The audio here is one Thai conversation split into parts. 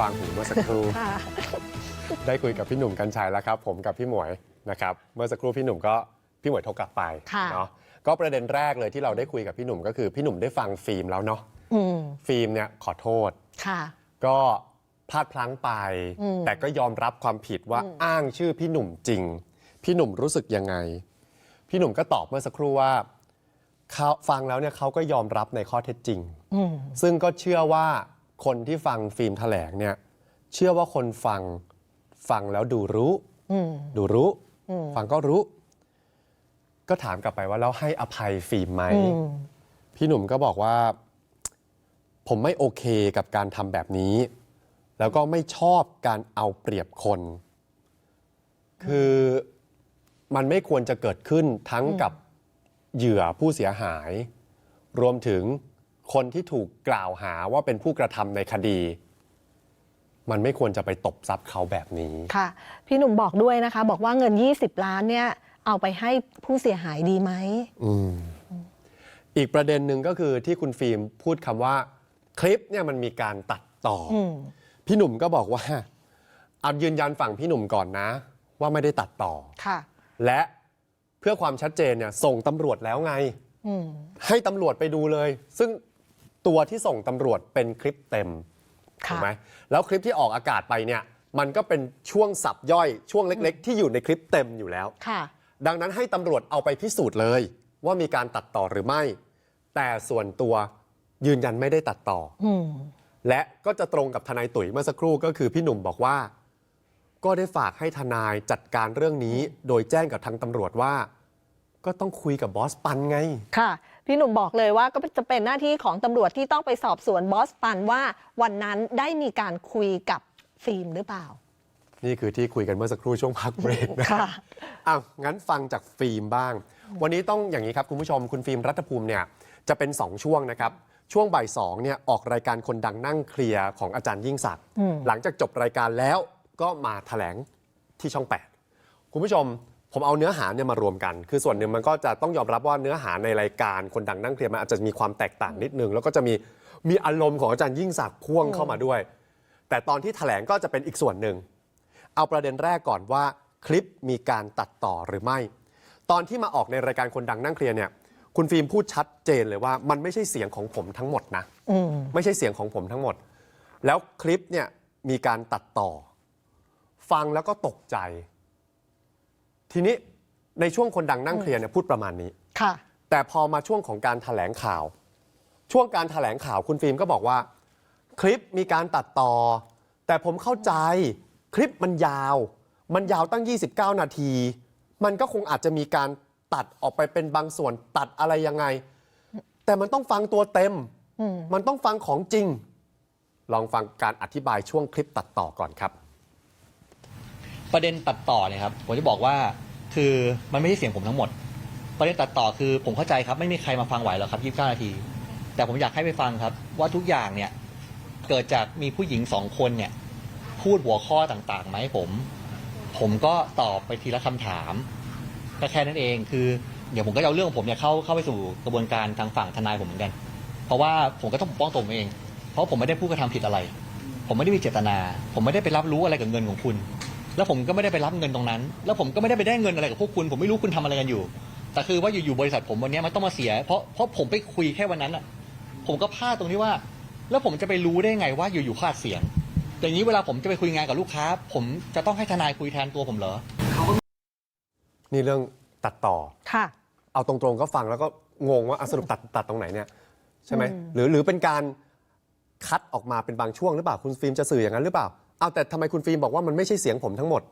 วางหูเมื่อสักครู่ ค่ะ ได้คุยกับพี่หนุ่มกัญชัยแล้วครับผมกับพี่หมวยนะครับเมื่อสักครู่พี่หนุ่มก็พี่หมวยโทรกลับไปค่ะ เนาะก็ประเด็นแรกเลยที่เราได้คุยกับพี่หนุ่มก็คือพี่หนุ่มได้ฟังฟิล์มแล้วเนาะอืมฟิล์มเนี่ยขอโทษ ค่ะ ก็พลาดพลั้งไป อืมแต่ก็ยอมรับความผิดว่าอืม อ้างชื่อพี่หนุ่มจริง พี่หนุ่มรู้สึกยังไง พี่หนุ่มก็ตอบเมื่อสักครู่ว่าเขาฟังแล้วเนี่ยเขาก็ยอมรับในข้อเท็จจริง อืมซึ่งก็เชื่อว่า คนที่ฟังฟิล์มแถลงเนี่ย เชื่อว่าคนฟังฟังแล้วดูรู้อืมดูรู้อืมฟังก็รู้ ก็ถามกลับไปว่าแล้วให้อภัยฟิล์มไหมอืมพี่หนุ่มก็บอกว่า ผมไม่โอเคกับการทำแบบนี้ แล้วก็ไม่ชอบการเอาเปรียบคน คือมันไม่ควรจะเกิดขึ้นทั้งกับเหยื่อผู้เสียหาย รวมถึง คนที่ถูกกล่าวหาว่าเป็นผู้กระทำในคดี มันไม่ควรจะไปตบทรัพย์เขาแบบนี้ค่ะ พี่หนุ่มบอกด้วยนะคะ บอกว่าเงิน 20 ล้านเนี่ยเอาไปให้ผู้เสียหายดีไหมอืมอีกประเด็นหนึ่งก็คือที่คุณฟิล์มพูดคำว่า คลิปเนี่ยมันมีการตัดต่อออืมพี่หนุ่มก็บอกว่าเอายืนยันฝั่งพี่หนุ่มก่อนนะ ว่าไม่ได้ตัดต่อค่ะ และเพื่อความชัดเจนเนี่ยส่งตำรวจแล้วไงอืมให้ตำรวจไปดูเลย ซึ่ง ตัวที่ส่งตำรวจเป็นคลิปเต็มถูค่ะกไหมแล้วคลิปที่ออกอากาศไปเนี่ย มันก็เป็นช่วงสับย่อยช่วงเล็ก ๆ ที่อยู่ในคลิปเต็มอยู่แล้วค่ะดังนั้นให้ตำรวจเอาไปพิสูจน์เลย ว่ามีการตัดต่อหรือไม่ แต่ส่วนตัวยืนยันไม่ได้ตัดต่ออืมและก็จะตรงกับทนายตุ๋ยเมื่อสักครู่ก็คือพี่หนุ่มบอกว่า ก็ได้ฝากให้ทนายจัดการเรื่องนี้ โดยแจ้งกับทางตำรวจว่า ก็ต้องคุยกับบอสปันไง ค่ะ พี่หนุ่มบอกเลยว่าก็จะเป็นหน้าที่ของตำรวจที่ต้องไปสอบสวนบอสปันว่าวันนั้นได้มีการคุยกับฟิล์มหรือเปล่า นี่คือที่คุยกันเมื่อสักครู่ช่วงพักเบรกนะค่ะอ้าวงั้นฟังจากฟิล์มบ้าง วันนี้ต้องอย่างนี้ครับคุณผู้ชมคุณฟิล์มรัฐภูมิเนี่ยจะเป็น 2 ช่วงนะครับ ช่วงบ่ายสองเนี่ยออกรายการคนดังนั่งเคลียร์ของอาจารย์ยิ่งศักดิ์อืมหลังจากจบรายการแล้วก็มาแถลงที่ช่อง 8 คุณผู้ชม ผมเอาเนื้อหาเนี่ยมารวมกัน คือส่วนหนึ่งมันก็จะต้องยอมรับว่าเนื้อหาในรายการคนดังนั่งเคลียร์มันอาจจะมีความแตกต่างนิดนึง แล้วก็จะมีมีอารมณ์ของอาจารย์ยิ่งศักดิ์พ่วงเข้ามาด้วย แต่ตอนที่แถลงก็จะเป็นอีกส่วนหนึ่ง เอาประเด็นแรกก่อนว่าคลิปมีการตัดต่อหรือไม่ ตอนที่มาออกในรายการคนดังนั่งเคลียร์เนี่ย คุณฟิล์มพูดชัดเจนเลยว่า มันไม่ใช่เสียงของผมทั้งหมดนะอืไม่ใช่เสียงของผมทั้งหมด แล้วคลิปเนี่ยมีการตัดต่อ ฟังแล้วก็ตกใจ ทีนี้ในช่วงคนดังนั่งเคลียร์เนี่ยพูดประมาณนี้ ค่ะ แต่พอมาช่วงของการถแถลงข่าว ช่วงการถแถลงข่าวคุณฟิล์มก็บอกว่า คลิปมีการตัดต่อ แต่ผมเข้าใจคลิปมันยาว มันยาวตั้ง 29 นาที มันก็คงอาจจะมีการตัดออกไปเป็นบางส่วนตัดอะไรยังไง แต่มันต้องฟังตัวเต็มอืมมันต้องฟังของจริง ลองฟังการอธิบายช่วงคลิปตัดต่อก่อนครับ ประเด็นตัดต่อเนี่ยครับผมจะบอกว่าคือมันไม่ใช่เสียงผมทั้งหมด ประเด็นตัดต่อคือผมเข้าใจครับไม่มีใครมาฟังไหวหรอกครับ29นาที แต่ผมอยากให้ไปฟังครับ ว่าทุกอย่างเนี่ยเกิดจากมีผู้หญิงสองคนเนี่ยพูดหัวข้อต่างๆมาให้ผม ผมก็ตอบไปทีละคำถามก็แค่นั้นเองคือเดี๋ยวผมก็เอาเรื่องของผมเนี่ยเข้าเข้าไปสู่กระบวนการทางฝั่งทนายผมเหมือนกัน เพราะว่าผมก็ต้องปกป้องตัวเอง เพราะผมไม่ได้พูดกระทำผิดอะไร ผมไม่ได้มีเจตนา ผมไม่ได้ไปรับรู้อะไรกับเงินของคุณ แล้วผมก็ไม่ได้ไปรับเงินตรงนั้น แล้วผมก็ไม่ได้ไปได้เงินอะไรกับพวกคุณ ผมไม่รู้คุณทำอะไรกันอยู่ แต่คือว่าอยู่ๆบริษัทผมวันนี้มันต้องมาเสีย เพราะเพราะผมไปคุยแค่วันนั้นอะ ผมก็พลาดตรงที่ว่า แล้วผมจะไปรู้ได้ไงว่าอยู่ๆพลาดเสียงอย่างนี้เวลาผมจะไปคุยงานกับลูกค้า ผมจะต้องให้ทนายคุยแทนตัวผมเหรอ นี่เรื่องตัดต่อค่ะ เอาตรงๆก็ฟังแล้วก็งงว่าอะสรุปตัดตัดตรงไหนเนี่ยใช่ไหมอืมหรือหรือเป็นการคัดออกมาเป็นบางช่วงหรือเปล่าคุณฟิล์มจะสื่ออย่างนั้นหรือเปล่า เอาแต่ทำไมคุณฟิล์มบอกว่ามันไม่ใช่เสียงผมทั้งหมด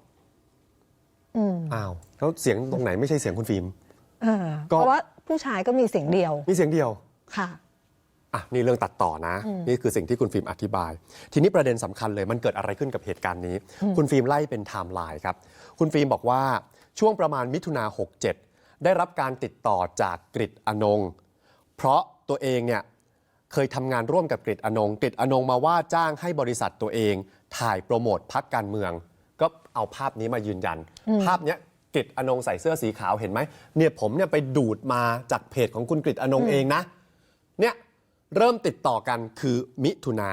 อืมอ้าวแล้วเสียงตรงไหนไม่ใช่เสียงคุณฟิล์มเออก็ เพราะว่าผู้ชายก็มีเสียงเดียวมีเสียงเดียว ค่ะ อะนี่เรื่องตัดต่อนะ อืม นี่คือสิ่งที่คุณฟิล์มอธิบาย ทีนี้ประเด็นสำคัญเลยมันเกิดอะไรขึ้นกับเหตุการณ์นี้ คุณฟิล์มไล่เป็นไทม์ไลน์ครับ คุณฟิล์มบอกว่าช่วงประมาณมิถุนา67 ได้รับการติดต่อจากกริดอนง เพราะตัวเองเนี่ยเคยทำงานร่วมกับกริดอนงกริดอนงมาว่าจ้างให้บริษัทตัวเอง ถ่ายโปรโมทพักการเมือง ก็เอาภาพนี้มายืนยัน ภาพเนี้ยกริดอนงใส่เสื้อสีขาวเห็นไหมเนี่ยผมเนี่ยไปดูดมาจากเพจของคุณกริดอนงเองนะ เนี่ยเริ่มติดต่อกันคือมิถุนา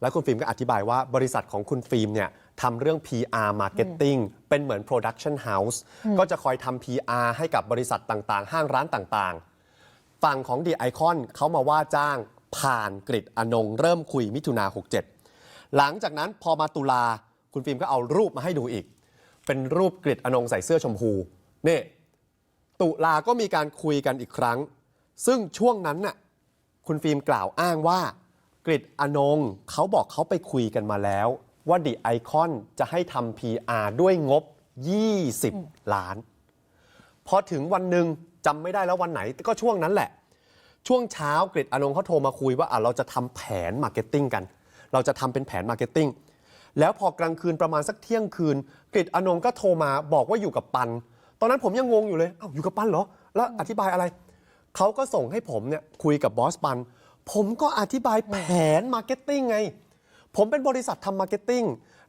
แล้วคุณฟิล์มก็อธิบายว่าบริษัทของคุณฟิล์มเนี่ยทำเรื่อง PR Marketing เป็นเหมือน Production House ก็จะคอยทำ PR ให้กับบริษัทต่างๆ ห้างร้านต่างๆ ฝั่งของ The Icon เขามาว่าจ้างผ่านกริดอนงเริ่มคุยมิถุนา67 หลังจากนั้นพอมาตุลาคุณฟิล์มก็เอารูปมาให้ดูอีก เป็นรูปกริดอนงใส่เสื้อชมพูนี่ตุลาก็มีการคุยกันอีกครั้ง ซึ่งช่วงนั้นน่ะคุณฟิล์มกล่าวอ้างว่ากริดอนงเขาบอกเขาไปคุยกันมาแล้ว ว่าดิไอคอนจะให้ทำ PR ด้วยงบ 20 ล้าน พอถึงวันหนึ่งจำไม่ได้แล้ววันไหนก็ช่วงนั้นแหละ ช่วงเช้ากริดอนงเขาโทรมาคุยว่าอะเราจะทำแผนมาร์เก็ตติ้งกัน เราจะทำเป็นแผนมาร์เก็ตติ้งแล้วพอกลางคืนประมาณสักเที่ยงคืนกริดอนงก็โทรมาบอกว่าอยู่กับปัน ตอนนั้นผมยังงงอยู่เลยอ้าอยู่กับปันเหรอ แล้วอธิบายอะไร เขาก็ส่งให้ผมเนี่ยคุยกับบอสปัน ผมก็อธิบายแผนมาร์เก็ตติ้งไง ผมเป็นบริษัททำมาร์เก็ตติ้ง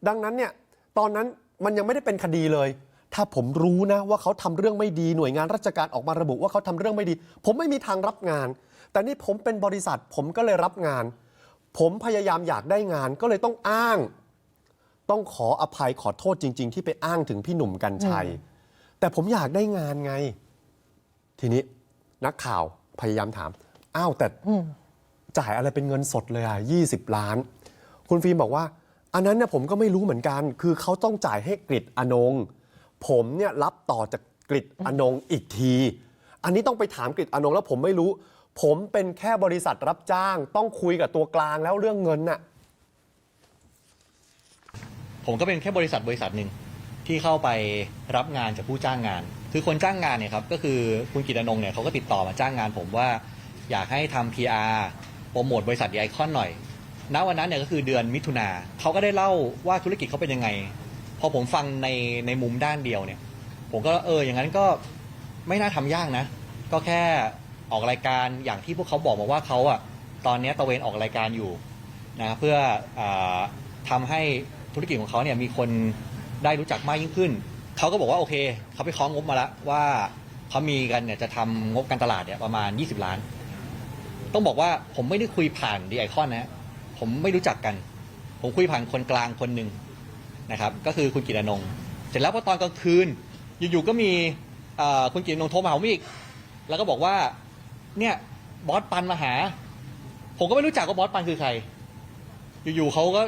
ดังนั้นเนี่ยตอนนั้นมันยังไม่ได้เป็นคดีเลย ถ้าผมรู้นะว่าเขาทำเรื่องไม่ดีหน่วยงานราชการออกมาระบุว่าเขาทำเรื่องไม่ดี ผมไม่มีทางรับงาน แต่นี่ผมเป็นบริษัทผมก็เลยรับงาน ผมพยายามอยากได้งานก็เลยต้องอ้าง ต้องขออภัยขอโทษจริง ๆ ที่ไปอ้างถึงพี่หนุ่มกัญชัย แต่ผมอยากได้งานไง ทีนี้นักข่าวพยายามถาม อ้าวแต่จ่ายอะไรเป็นเงินสดเลยอะ20ล้าน คุณฟิล์มบอกว่า อันนั้นเนี่ยผมก็ไม่รู้เหมือนกัน คือเขาต้องจ่ายให้กริดอนง ผมเนี่ยรับต่อจากกริดอนงอีกที อันนี้ต้องไปถามกริดอนงแล้วผมไม่รู้ ผมเป็นแค่บริษัทรับจ้าง ต้องคุยกับตัวกลางแล้วเรื่องเงินน่ะ ผมก็เป็นแค่บริษัทบริษัทหนึ่งที่เข้าไปรับงานจากผู้จ้างงาน คือคนจ้างงานเนี่ยครับก็คือคุณกิตอนงเนี่ยเขาก็ติดต่อมาจ้างงาน ผมว่าอยากให้ทำ PR โปรโมทบริษัทไอคอนหน่อย ณวันนั้นเนี่ยก็คือเดือนมิถุนาเขาก็ได้เล่าว่าธุรกิจเขาเป็นยังไง พอผมฟังในในมุมด้านเดียวเนี่ย ผมก็เอออย่างนั้นก็ไม่น่าทำยากนะ ก็แค่ ออกรายการอย่างที่พวกเขาบอกมาว่าเขาอะตอนนี้ตะเวนออกรายการอยู่นะเพื่ออาทำให้ธุรกิจของเขาเนี่ยมีคนได้รู้จักมากยิ่งขึ้น เขาก็บอกว่าโอเค เขาไปคล้องงบมาแล้วว่าเขามีกันเนี่ยจะทำงบการตลาดเนี่ยประมาณ 20 ล้าน ต้องบอกว่าผมไม่ได้คุยผ่านดีไอคอนนะฮะผมไม่รู้จักกัน ผมคุยผ่านคนกลางคนหนึ่งนะครับก็คือคุณกิตนงค์เสร็จแล้วพอตอนกลางคืน อยู่ๆก็มีเอ่อคุณกิตนงค์โทรมาหาผมอีก แล้วก็บอกว่า เนี่ยบอสปันมาหา ผมก็ไม่รู้จักว่าบอสปันคือใคร อยู่ๆเขาก็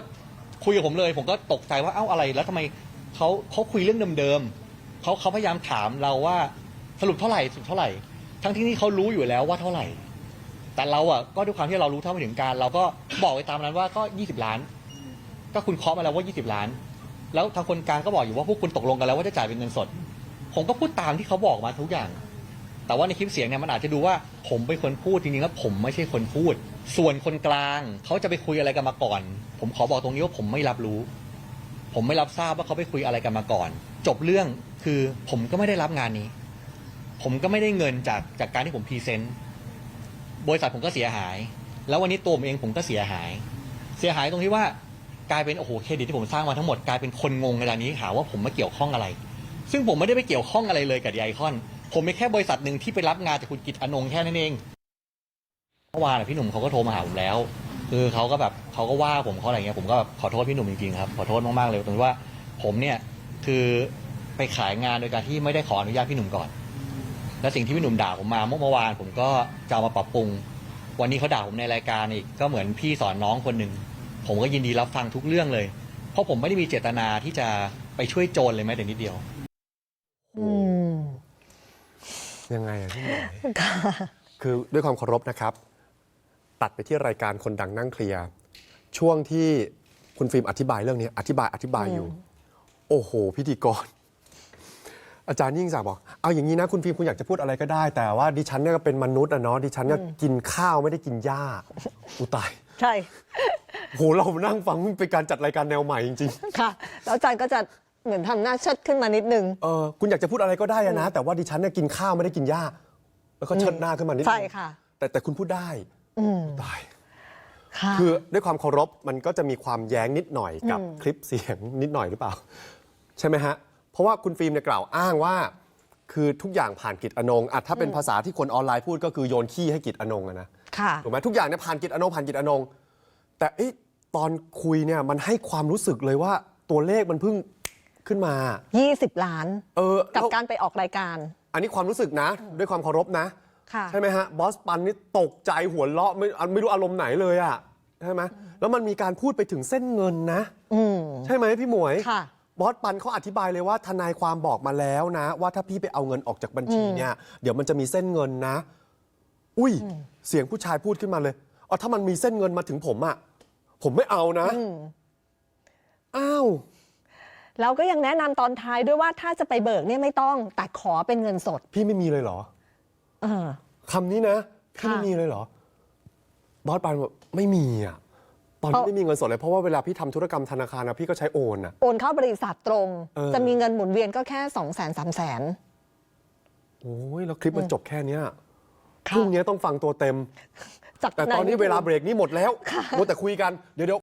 คุยกับผมเลย ผมก็ตกใจว่าเอ้าอะไร แล้วทำไมเขาเขาคุยเรื่องเดิมๆเขาเขาพยายามถามเราว่าสรุปเท่าไหร่สรุปเท่าไหร่ ทั้งที่นี่เขารู้อยู่แล้วว่าเท่าไหร่ แต่เราอะก็ด้วยความที่เรารู้เท่าไม่ถึงการ เราก็บอกไปตามนั้นว่าก็ยี่สิบล้าน ก็คุณเคาะมาแล้วว่ายี่สิบล้าน แล้วทางคนกลางก็บอกอยู่ว่าพวกคุณตกลงกันแล้วว่าจะจ่ายเป็นเงินสด ผมก็พูดตามที่เขาบอกมาทุกอย่าง แต่ว่าในคลิปเสียงเนี่ยมันอาจจะดูว่าผมเป็นคนพูดจริงๆแล้วผมไม่ใช่คนพูด ส่วนคนกลางเขาจะไปคุยอะไรกันมาก่อน ผมขอบอกตรงนี้ว่าผมไม่รับรู้ ผมไม่รับทราบว่าเขาไปคุยอะไรกันมาก่อน จบเรื่องคือผมก็ไม่ได้รับงานนี้ ผมก็ไม่ได้เงินจากจากการที่ผมพรีเซนต์บริษัทผมก็เสียหาย แล้ววันนี้ตัวผมเองผมก็เสียหาย เสียหายตรงที่ว่ากลายเป็นโอ้โหเครดิตที่ผมสร้างมาทั้งหมดกลายเป็นคนงงในตอนนี้หาว่าผมมาเกี่ยวข้องอะไร ซึ่งผมไม่ได้ไปเกี่ยวข้องอะไรเลยกับไอคอน ผมเป็นแค่บริษัทหนึ่งที่ไปรับงานจากคุณกิตอนงแค่นั้นเองเมื่อวานอะพี่หนุ่มเขาก็โทรมาหาผมแล้ว คือเขาก็แบบเขาก็ว่าผมเขาอะไรเงี้ยผมก็แบบขอโทษพี่หนุ่มจริงๆครับขอโทษมากๆเลยตรงที่ว่าผมเนี่ยคือไปขายงานโดยการที่ไม่ได้ขออนุญาตพี่หนุ่มก่อน และสิ่งที่พี่หนุ่มด่าผมมาเมื่อวาน ผมก็จะเอามาปรับปรุง วันนี้เขาด่าผมในรายการอีกก็เหมือนพี่สอนน้องคนหนึ่งผมก็ยินดีรับฟังทุกเรื่องเลย เพราะผมไม่ได้มีเจตนาที่จะไปช่วยโจรเลยแม้แต่นิดเดียว อืม ยังไงอะพี่หมวยคือด้วยความเคารพนะครับ ตัดไปที่รายการคนดังนั่งเคลียร์ช่วงที่คุณฟิล์มอธิบายเรื่องนี้อธิบายอธิบายอยู่ โอ้โห พิธีกร อาจารย์ยิ่งศักดิ์บอก เอาอย่างนี้นะคุณฟิล์มคุณอยากจะพูดอะไรก็ได้ แต่ว่าดิฉันเนี่ยก็เป็นมนุษย์อะเนาะดิฉันเนี่ยกินข้าวไม่ได้กินหญ้าอุยตาย ใช่ โหเรานั่งฟังมันเป็นการจัดรายการแนวใหม่จริง ค่ะ แล้วอาจารย์ก็จะ เหมือนทำหน้าเชิดขึ้นมานิดนึงๆเออคุณอยากจะพูดอะไรก็ได้อะนะ แต่ว่าดิฉันเนี่ยกินข้าวไม่ได้กินหญ้า แล้วก็เชิดหน้าขึ้นมานิดนึงใช่ค่ะ แต่แต่คุณพูดได้อืมตาย ค่ะ คือด้วยความเคารพมันก็จะมีความแย้งนิดหน่อยกับคลิปเสียงนิดหน่อยหรือเปล่า ใช่ไหมฮะ เพราะว่าคุณฟิล์มเนี่ยกล่าวอ้างว่า คือทุกอย่างผ่านกิจอนงอะถ้าเป็นภาษาที่คนออนไลน์พูดก็คือโยนขี้ให้กิจอนงอะนะค่ะ ถูกไหมทุกอย่างเนี่ยผ่านกิจอนงผ่านกิจอนง แต่เอ๊ะตอนคุยเนี่ยมันให้ความรู้สึกเลยว่าตัวเลขมันเพิ่ง ขึ้นมา 20 ล้าน เออกับแล้วการไปออกรายการ อันนี้ความรู้สึกนะ ด้วยความเคารพนะ ค่ะ ใช่ไหมฮะบอสปันนี่ตกใจหัวเราะไม่ไม่รู้อารมณ์ไหนเลยอะใช่ไหมแล้วมันมีการพูดไปถึงเส้นเงินนะ อืม ใช่ไหมพี่หมวย ค่ะ บอสปันเขาอธิบายเลยว่าทนายความบอกมาแล้วนะ ว่าถ้าพี่ไปเอาเงินออกจากบัญชีเนี่ย เดี๋ยวมันจะมีเส้นเงินนะ อุ้ย เสียงผู้ชายพูดขึ้นมาเลยอ๋อถ้ามันมีเส้นเงินมาถึงผมอะผมไม่เอานะอืมอ้าว แล้วก็ยังแนะนำตอนท้ายด้วยว่าถ้าจะไปเบิกเนี่ยไม่ต้องแต่ขอเป็นเงินสด พี่ไม่มีเลยเหรอเออ คำนี้นะ พี่ค่ะไม่มีเลยเหรอ บอสปันบอกไม่มีอะ ตอนเพนี้ราะ ไม่มีเงินสดเลยเพราะว่าเวลาพี่ทำธุรกรรมธนาคารนะพี่ก็ใช้โอนอะ โอนเข้าบริษัทตรง เออ จะมีเงินหมุนเวียนก็แค่2องแสนสามแสน โอ้ยแล้วคลิปมันจบแค่เนี้ยค่ะพรุ่งนี้ต้องฟังตัวเต็ม จากแต่ตอนนี้ไหเวลาเบรกนี้หมดแล้วมัวแต่คุยกันเดี๋ยวเดี๋ยว